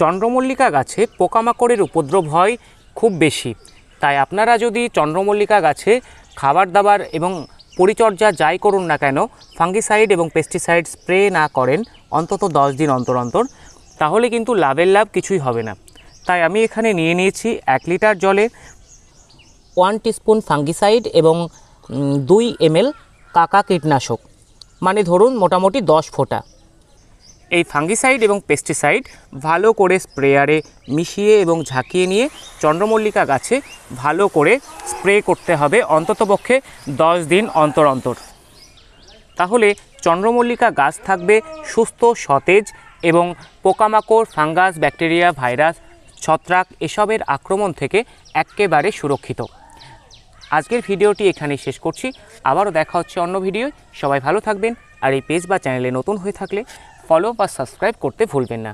চন্দ্রমল্লিকা গাছে পোকামাকড়ের উপদ্রব হয় খুব বেশি। তাই আপনারা যদি চন্দ্রমল্লিকা গাছে খাবার দাবার এবং পরিচর্যা যাই করুন না কেন, ফাঙ্গিসাইড এবং পেস্টিসাইড স্প্রে না করেন অন্তত দশ দিন অন্তর অন্তর, তাহলে কিন্তু লাভের লাভ কিছুই হবে না। তাই আমি এখানে নিয়ে নিয়েছি এক লিটার জলে ওয়ান টিস্পুন ফাঙ্গিসাইড এবং দুই এমএল কাকা কীটনাশক। মানে ধরুন মোটামুটি দশ ফোঁটা। এই ফাঙ্গিসাইড এবং পেস্টিসাইড ভালো করে স্প্রেয়ারে মিশিয়ে এবং ঝাঁকিয়ে নিয়ে চন্দ্রমল্লিকা গাছে ভালো করে স্প্রে করতে হবে অন্ততপক্ষে দশ দিন অন্তর অন্তর। তাহলে চন্দ্রমল্লিকা গাছ থাকবে সুস্থ, সতেজ এবং পোকামাকড়, ফাঙ্গাস, ব্যাকটেরিয়া, ভাইরাস, ছত্রাক এসবের আক্রমণ থেকে একেবারে সুরক্ষিত। আজকের ভিডিওটি এখানেই শেষ করছি। আবারও দেখা হচ্ছে অন্য ভিডিও সবাই ভালো থাকবেন। আর এই পেজ বা চ্যানেলে নতুন হয়ে থাকলে ফলো বা সাবস্ক্রাইব করতে ভুলবেন না।